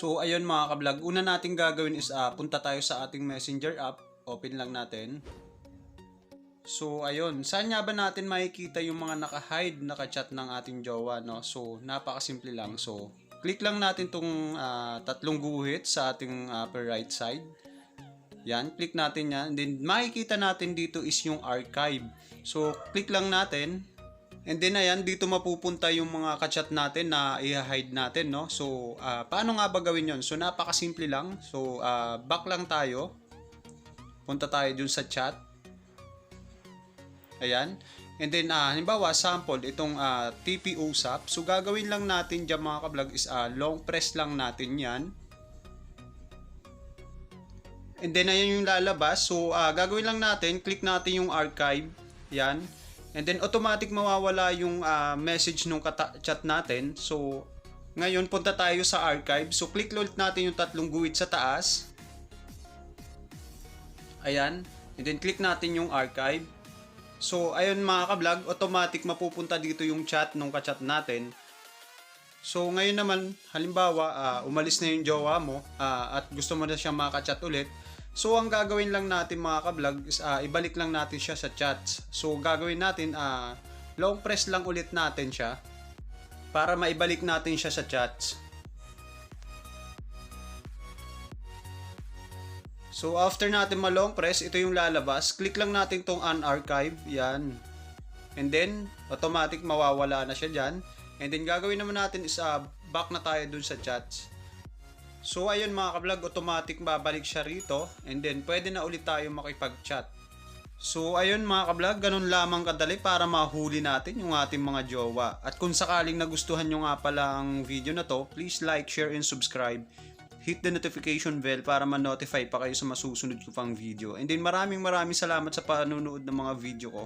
So ayun mga kablog, una nating gagawin is ah, punta tayo sa ating messenger app. Open lang natin. So ayun, saan nga ba natin makikita yung mga naka-hide, naka-chat ng ating jowa, no? So napakasimple lang. So click lang natin tong ah, tatlong guhit sa ating upper right side. Yan, click natin yan. And then makikita natin dito is yung archive. So click lang natin. And then ayan, dito mapupunta yung mga kachat natin na i-hide natin, no? So, ah, paano nga ba gawin yon? So, napakasimple lang. So, ah, back lang tayo. Punta tayo dun sa chat. Ayan. And then, ah, halimbawa, sample, itong ah, TP usap. So, gagawin lang natin dyan mga kablog is ah, long press lang natin yan. And then, ayan yung lalabas. So, ah, gagawin lang natin, click natin yung archive. Yan. And then, automatic mawawala yung ah, message nung chat natin. So, ngayon, punta tayo sa archive. So, click ulit natin yung tatlong guhit sa taas. Ayan. And then, click natin yung archive. So, ayun mga kablog, automatic mapupunta dito yung chat nung kachat natin. So, ngayon naman, halimbawa, ah, umalis na yung jowa mo ah, at gusto mo na siyang makachat ulit. So, ang gagawin lang natin mga kablog is ah, ibalik lang natin siya sa chats. So, gagawin natin, ah, long press lang ulit natin siya para maibalik natin siya sa chats. So, after natin ma-long press, ito yung lalabas. Click lang natin tong unarchive. Yan. And then, automatic mawawala na siya dyan. And then, gagawin naman natin is uh, back na tayo dun sa chats. So, ayun mga kablog, automatic babalik siya rito. And then, pwede na ulit tayo makipag-chat. So, ayun mga kablog, ganun lamang kadali para mahuli natin yung ating mga jowa. At kung sakaling nagustuhan nyo nga pala ang video na to, please like, share, and subscribe. Hit the notification bell para ma-notify pa kayo sa masusunod ko pang video. And then maraming maraming salamat sa panonood ng mga video ko.